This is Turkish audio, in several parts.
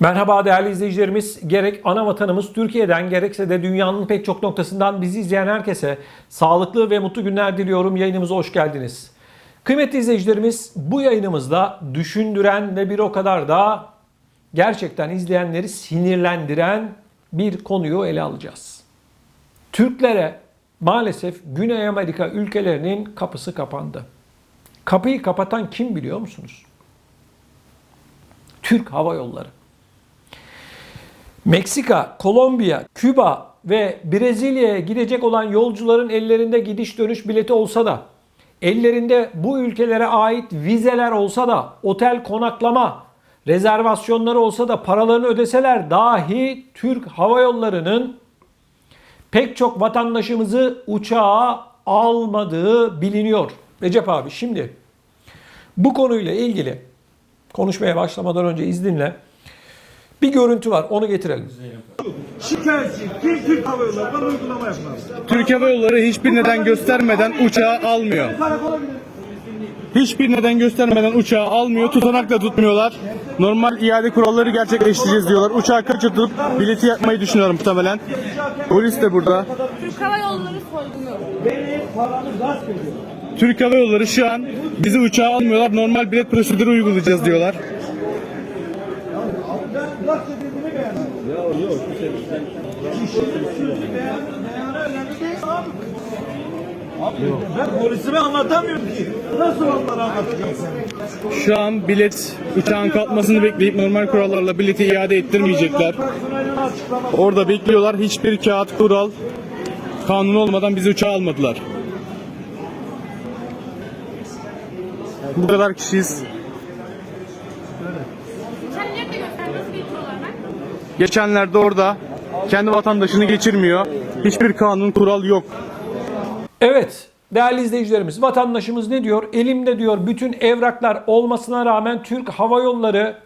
Merhaba değerli izleyicilerimiz. Gerek ana vatanımız Türkiye'den gerekse de dünyanın pek çok noktasından bizi izleyen herkese sağlıklı ve mutlu günler diliyorum. Yayınımıza hoş geldiniz. Kıymetli izleyicilerimiz bu yayınımızda düşündüren ve bir o kadar da gerçekten izleyenleri sinirlendiren bir konuyu ele alacağız. Türklere maalesef Güney Amerika ülkelerinin kapısı kapandı. Kapıyı kapatan kim biliyor musunuz? Türk Hava Yolları. Meksika, Kolombiya, Küba ve Brezilya'ya gidecek olan yolcuların ellerinde gidiş dönüş bileti olsa da, ellerinde bu ülkelere ait vizeler olsa da, otel konaklama, rezervasyonları olsa da paralarını ödeseler dahi Türk Hava Yolları'nın pek çok vatandaşımızı uçağa almadığı biliniyor. Recep abi şimdi bu konuyla ilgili konuşmaya başlamadan önce izninle bir görüntü var onu getirelim. Şikayetçi kim Türk Hava Yolları'ndan uygulama yapmaz. Türk Hava Yolları hiçbir neden göstermeden uçağı almıyor. Hiçbir neden göstermeden uçağı almıyor, tutanak da tutmuyorlar. Normal iade kuralları gerçekleştireceğiz diyorlar. Uçağı kaçırtıp bileti yapmayı düşünüyorum muhtemelen. Polis de burada. Türk Hava Yolları soygunu. Benim paramı gasp ediyor. Türk Hava Yolları şu an bizi uçağa almıyorlar. Normal bilet prosedürü uygulayacağız diyorlar. Yok. Ben polisime anlatamıyorum ki. Nasıl onlara? Şu an bilet uçağın kalkmasını bekleyip normal kurallarla bileti iade ettirmeyecekler. Orada bekliyorlar. Hiçbir kağıt kural kanun olmadan bizi uçağa almadılar. Bu kadar kişiyiz. Geçenlerde orada kendi vatandaşını geçirmiyor. Hiçbir kanun kural yok. Evet değerli izleyicilerimiz vatandaşımız ne diyor? Elimde diyor bütün evraklar olmasına rağmen Türk Hava Yolları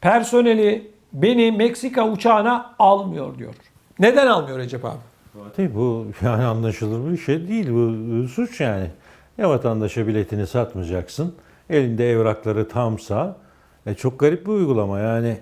personeli beni Meksika uçağına almıyor diyor. Neden almıyor Recep abi? Fatih bu yani anlaşılır bir şey değil. Bu suç yani. Ya vatandaşa biletini satmayacaksın. Elinde evrakları tamsa. E çok garip bir uygulama yani.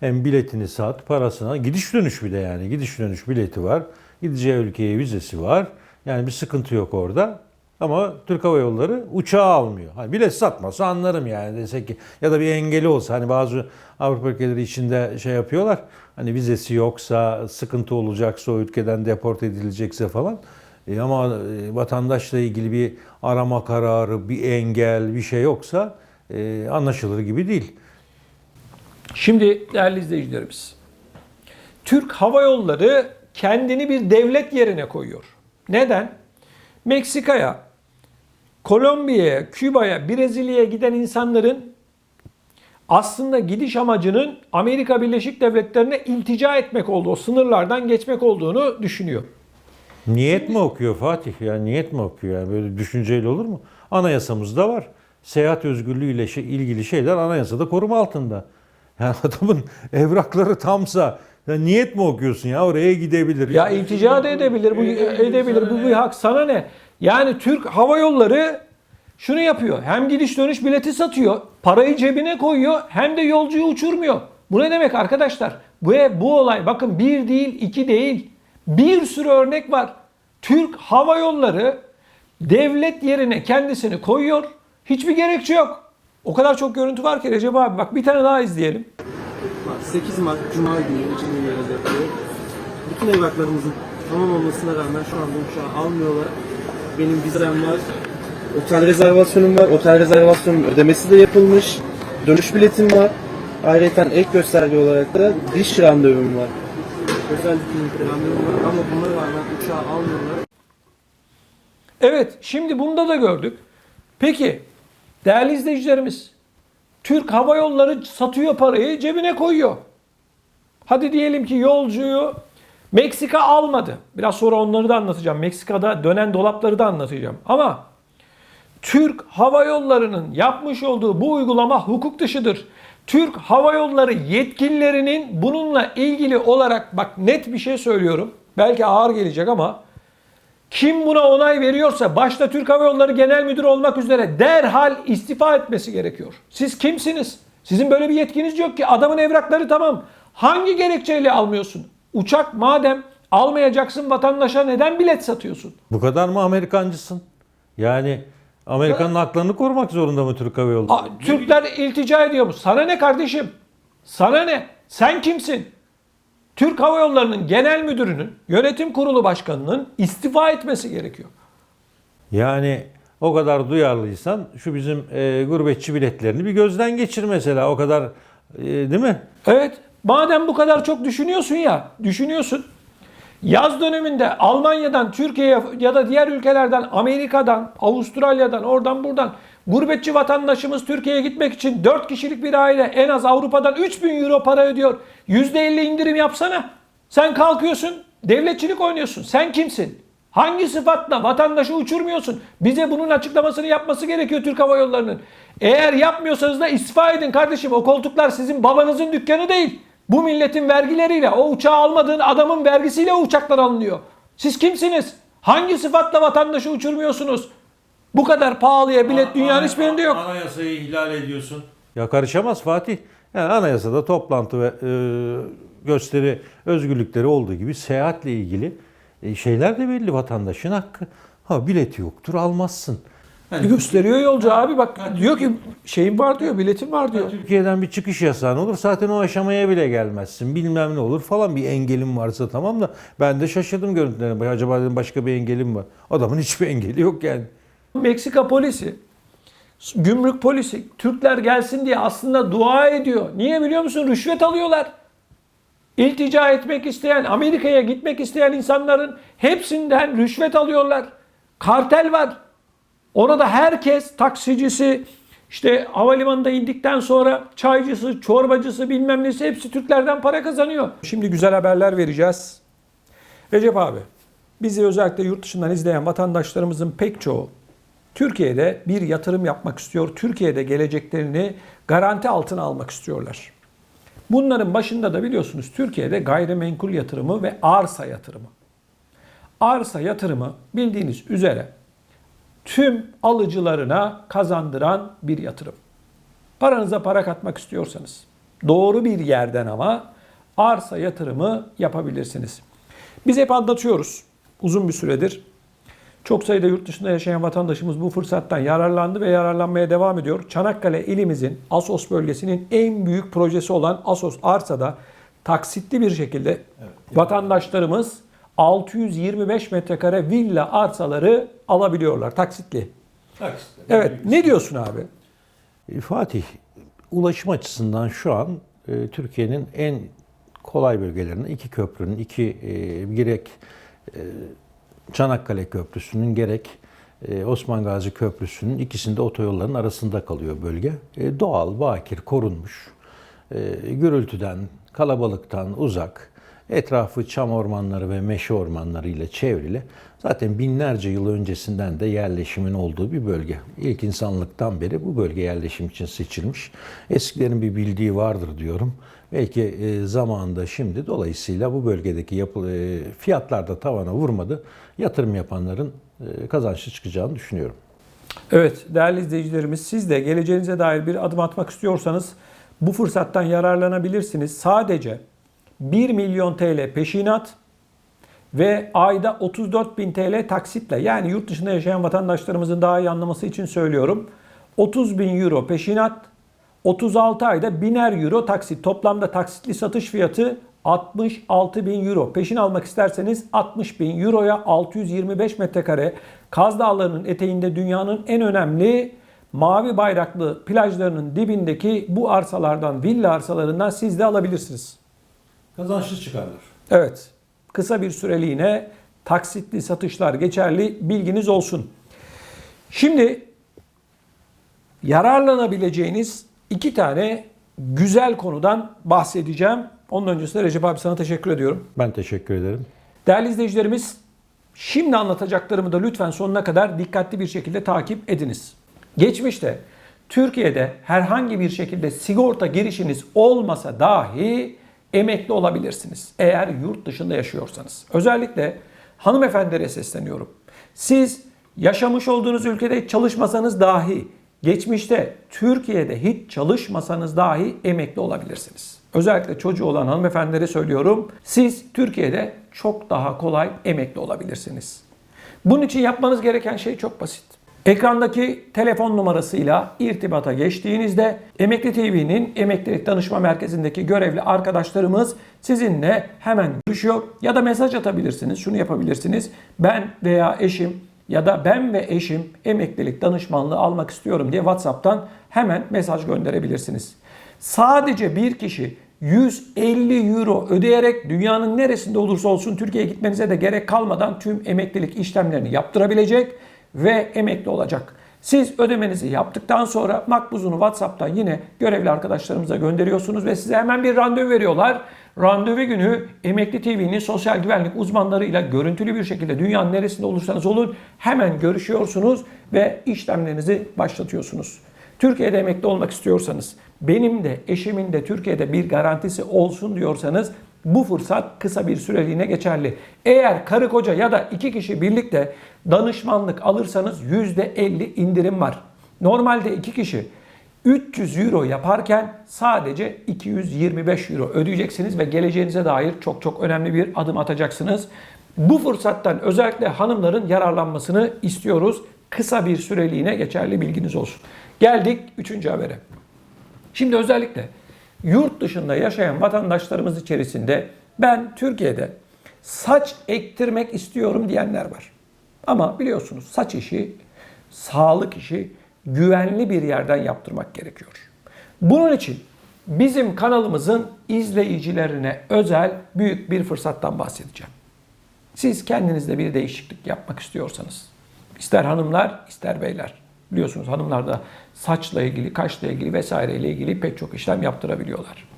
Hem biletini sat, parasına gidiş dönüş bir de yani. Gidiş dönüş bileti var. Gideceği ülkeye vizesi var. Yani bir sıkıntı yok orada. Ama Türk Hava Yolları uçağı almıyor. Hani bilet satmasa anlarım yani desek ki ya da bir engeli olsa hani bazı Avrupa ülkeleri içinde şey yapıyorlar. Hani vizesi yoksa, sıkıntı olacaksa o ülkeden deport edilecekse falan. E ama e, vatandaşla ilgili bir arama kararı, bir engel, bir şey yoksa e, anlaşılır gibi değil. Şimdi değerli izleyicilerimiz Türk Hava Yolları kendini bir devlet yerine koyuyor. Neden? Meksika'ya, Kolombiya'ya, Küba'ya, Brezilya'ya giden insanların aslında gidiş amacının Amerika Birleşik Devletleri'ne iltica etmek olduğu, sınırlardan geçmek olduğunu düşünüyor. Niyet mi okuyor Fatih? Ya niyet mi okuyor? Yani böyle düşünceyle olur mu? Anayasamızda var. Seyahat özgürlüğüyle şey, ilgili şeyler anayasada koruma altında. Yani adamın evrakları tamsa ya niyet mi okuyorsun ya oraya gidebilir. Ya iltica da edebilir, bu edebilir, bu bir hak. Sana ne? Yani Türk Hava Yolları şunu yapıyor. Hem gidiş dönüş bileti satıyor, parayı cebine koyuyor, hem de yolcuyu uçurmuyor. Bu ne demek arkadaşlar? Bu, bu olay bakın bir değil, iki değil. Bir sürü örnek var. Türk Hava Yolları devlet yerine kendisini koyuyor. Hiçbir gerekçe yok. O kadar çok görüntü var ki Recep abi. Bak bir tane daha izleyelim. 8 Mart Cuma günü için yapıyor. Bütün evraklarımızın tamam olmasına rağmen şu anda uçağı almıyorlar. Benim vizem var. Otel rezervasyonum var. Otel rezervasyonum ödemesi de yapılmış. Dönüş biletim var. Ayrıca ek gösterge olarak da diş randevum var. Özel randevum var ama buna rağmen uçağı almıyorlar. Evet, şimdi bunda da gördük. Peki, değerli izleyicilerimiz, Türk Hava Yolları satıyor parayı, cebine koyuyor. Hadi diyelim ki yolcuyu Meksika almadı. Biraz sonra onları da anlatacağım. Meksika'da dönen dolapları da anlatacağım. Ama Türk Hava Yolları'nın yapmış olduğu bu uygulama hukuk dışıdır. Türk Hava Yolları yetkililerinin bununla ilgili olarak bak net bir şey söylüyorum. Belki ağır gelecek ama Kim buna onay veriyorsa başta Türk Hava Yolları Genel Müdürü olmak üzere derhal istifa etmesi gerekiyor. Siz kimsiniz? Sizin böyle bir yetkiniz yok ki. Adamın evrakları tamam. Hangi gerekçeyle almıyorsun? Uçak madem almayacaksın vatandaşa neden bilet satıyorsun? Bu kadar mı Amerikancısın? Yani Amerika'nın haklarını korumak zorunda mı Türk Hava Yolları? Aa, Türkler iltica ediyormuş. Sana ne kardeşim? Sana ne? Sen kimsin? Türk Hava Yolları'nın genel müdürünün, yönetim kurulu başkanının istifa etmesi gerekiyor. Yani o kadar duyarlıysan şu bizim e, gurbetçi biletlerini bir gözden geçir mesela. O kadar e, değil mi? Evet. Madem bu kadar çok düşünüyorsun ya, düşünüyorsun. Yaz döneminde Almanya'dan, Türkiye'ye ya da diğer ülkelerden, Amerika'dan, Avustralya'dan, oradan buradan gurbetçi vatandaşımız Türkiye'ye gitmek için 4 kişilik bir aile en az Avrupa'dan 3000 euro para ödüyor. %50 indirim yapsana. Sen kalkıyorsun, devletçilik oynuyorsun. Sen kimsin? Hangi sıfatla vatandaşı uçurmuyorsun? Bize bunun açıklamasını yapması gerekiyor Türk Hava Yolları'nın. Eğer yapmıyorsanız da istifa edin kardeşim. O koltuklar sizin babanızın dükkanı değil. Bu milletin vergileriyle, o uçağı almadığın adamın vergisiyle o uçaklar alınıyor. Siz kimsiniz? Hangi sıfatla vatandaşı uçurmuyorsunuz? Bu kadar pahalıya bilet dünyanın hiçbirinde yok. Anayasayı ihlal ediyorsun. Ya karışamaz Fatih. Yani anayasada toplantı ve e, gösteri özgürlükleri olduğu gibi seyahatle ilgili e, şeyler de belli vatandaşın hakkı. Ha bileti yoktur almazsın. Gösteriyor yolcu abi bak diyor ki şeyim var diyor, biletim var diyor. Türkiye'den bir çıkış yasağın olur zaten o aşamaya bile gelmezsin. Bilmem ne olur falan bir engelim varsa tamam da ben de şaşırdım görüntülerine. Acaba dedim başka bir engelim var. Adamın hiçbir engeli yok yani. Meksika polisi, gümrük polisi Türkler gelsin diye aslında dua ediyor. Niye biliyor musun? Rüşvet alıyorlar. İltica etmek isteyen, Amerika'ya gitmek isteyen insanların hepsinden rüşvet alıyorlar. Kartel var. Orada herkes taksicisi, işte havalimanında indikten sonra çaycısı, çorbacısı bilmem nesi hepsi Türklerden para kazanıyor. Şimdi güzel haberler vereceğiz. Recep abi, bizi özellikle yurt dışından izleyen vatandaşlarımızın pek çoğu Türkiye'de bir yatırım yapmak istiyor. Türkiye'de geleceklerini garanti altına almak istiyorlar. Bunların başında da biliyorsunuz Türkiye'de gayrimenkul yatırımı ve arsa yatırımı. Arsa yatırımı bildiğiniz üzere tüm alıcılarına kazandıran bir yatırım. Paranıza para katmak istiyorsanız doğru bir yerden ama arsa yatırımı yapabilirsiniz. Biz hep anlatıyoruz uzun bir süredir. Çok sayıda yurt dışında yaşayan vatandaşımız bu fırsattan yararlandı ve yararlanmaya devam ediyor. Çanakkale ilimizin Asos bölgesinin en büyük projesi olan Asos Arsa'da taksitli bir şekilde vatandaşlarımız 625 metrekare villa arsaları alabiliyorlar taksitli. Evet ne diyorsun abi? E, Fatih, ulaşım açısından şu an e, Türkiye'nin en kolay bölgelerinden iki köprünün, iki e, gerek e, Çanakkale Köprüsü'nün gerek e, Osman Gazi Köprüsü'nün ikisinde otoyolların arasında kalıyor bölge. E, doğal, bakir, korunmuş, e, gürültüden, kalabalıktan uzak, etrafı çam ormanları ve meşe ormanları ile çevrili. Zaten binlerce yıl öncesinden de yerleşimin olduğu bir bölge. İlk insanlıktan beri bu bölge yerleşim için seçilmiş. Eskilerin bir bildiği vardır diyorum. Belki e, zamanında şimdi dolayısıyla bu bölgedeki yapı, e, fiyatlar da tavana vurmadı. Yatırım yapanların e, kazançlı çıkacağını düşünüyorum. Evet değerli izleyicilerimiz siz de geleceğinize dair bir adım atmak istiyorsanız bu fırsattan yararlanabilirsiniz. Sadece 1 milyon TL peşinat ve ayda 34 bin TL taksitle yani yurt dışında yaşayan vatandaşlarımızın daha iyi anlaması için söylüyorum. 30 bin euro peşinat 36 ayda 1000'er euro taksit. Toplamda taksitli satış fiyatı 66 bin euro. Peşin almak isterseniz 60 bin euroya 625 metrekare Kaz Dağları'nın eteğinde dünyanın en önemli mavi bayraklı plajlarının dibindeki bu arsalardan, villa arsalarından siz de alabilirsiniz. Kazançlı çıkarlar. Evet. Kısa bir süreliğine taksitli satışlar geçerli. Bilginiz olsun. Şimdi yararlanabileceğiniz iki tane güzel konudan bahsedeceğim. Onun öncesinde Recep abi sana teşekkür ediyorum. Ben teşekkür ederim. Değerli izleyicilerimiz, şimdi anlatacaklarımı da lütfen sonuna kadar dikkatli bir şekilde takip ediniz. Geçmişte Türkiye'de herhangi bir şekilde sigorta girişiniz olmasa dahi emekli olabilirsiniz. Eğer yurt dışında yaşıyorsanız. Özellikle hanımefendilere sesleniyorum. Siz yaşamış olduğunuz ülkede çalışmasanız dahi, geçmişte Türkiye'de hiç çalışmasanız dahi emekli olabilirsiniz. Özellikle çocuğu olan hanımefendilere söylüyorum. Siz Türkiye'de çok daha kolay emekli olabilirsiniz. Bunun için yapmanız gereken şey çok basit. Ekrandaki telefon numarasıyla irtibata geçtiğinizde Emekli TV'nin Emeklilik Danışma Merkezi'ndeki görevli arkadaşlarımız sizinle hemen görüşüyor ya da mesaj atabilirsiniz. Şunu yapabilirsiniz. Ben veya eşim ya da ben ve eşim emeklilik danışmanlığı almak istiyorum diye WhatsApp'tan hemen mesaj gönderebilirsiniz. Sadece bir kişi 150 euro ödeyerek dünyanın neresinde olursa olsun Türkiye'ye gitmenize de gerek kalmadan tüm emeklilik işlemlerini yaptırabilecek ve emekli olacak. Siz ödemenizi yaptıktan sonra makbuzunu WhatsApp'tan yine görevli arkadaşlarımıza gönderiyorsunuz ve size hemen bir randevu veriyorlar. Randevu günü Emekli TV'nin sosyal güvenlik uzmanlarıyla görüntülü bir şekilde dünyanın neresinde olursanız olun hemen görüşüyorsunuz ve işlemlerinizi başlatıyorsunuz. Türkiye'de emekli olmak istiyorsanız, benim de eşimin de Türkiye'de bir garantisi olsun diyorsanız bu fırsat kısa bir süreliğine geçerli. Eğer karı koca ya da iki kişi birlikte danışmanlık alırsanız %50 indirim var. Normalde iki kişi 300 euro yaparken sadece 225 euro ödeyeceksiniz ve geleceğinize dair çok çok önemli bir adım atacaksınız. Bu fırsattan özellikle hanımların yararlanmasını istiyoruz. Kısa bir süreliğine geçerli bilginiz olsun. Geldik 3. habere. Şimdi özellikle yurt dışında yaşayan vatandaşlarımız içerisinde ben Türkiye'de saç ektirmek istiyorum diyenler var. Ama biliyorsunuz saç işi, sağlık işi güvenli bir yerden yaptırmak gerekiyor. Bunun için bizim kanalımızın izleyicilerine özel büyük bir fırsattan bahsedeceğim. Siz kendinizde bir değişiklik yapmak istiyorsanız, ister hanımlar ister beyler, biliyorsunuz hanımlar da saçla ilgili, kaşla ilgili vesaireyle ilgili pek çok işlem yaptırabiliyorlar.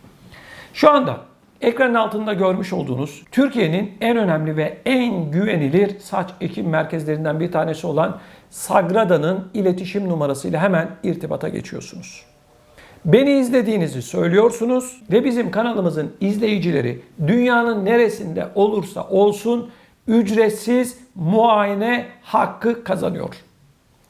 Şu anda ekranın altında görmüş olduğunuz Türkiye'nin en önemli ve en güvenilir saç ekim merkezlerinden bir tanesi olan Sagrada'nın iletişim numarasıyla hemen irtibata geçiyorsunuz. Beni izlediğinizi söylüyorsunuz ve bizim kanalımızın izleyicileri dünyanın neresinde olursa olsun ücretsiz muayene hakkı kazanıyor.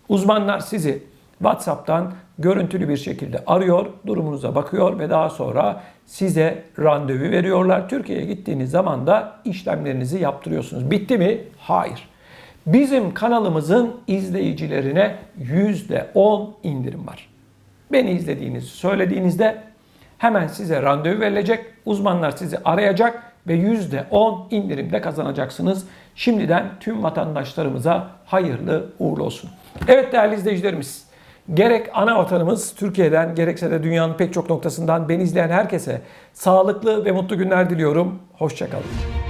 Uzmanlar sizi WhatsApp'tan görüntülü bir şekilde arıyor, durumunuza bakıyor ve daha sonra size randevu veriyorlar. Türkiye'ye gittiğiniz zaman da işlemlerinizi yaptırıyorsunuz. Bitti mi? Hayır. Bizim kanalımızın izleyicilerine %10 indirim var. Beni izlediğinizi söylediğinizde hemen size randevu verilecek. Uzmanlar sizi arayacak ve %10 indirimde kazanacaksınız. Şimdiden tüm vatandaşlarımıza hayırlı uğurlu olsun. Evet değerli izleyicilerimiz, gerek ana vatanımız Türkiye'den gerekse de dünyanın pek çok noktasından beni izleyen herkese sağlıklı ve mutlu günler diliyorum. Hoşçakalın.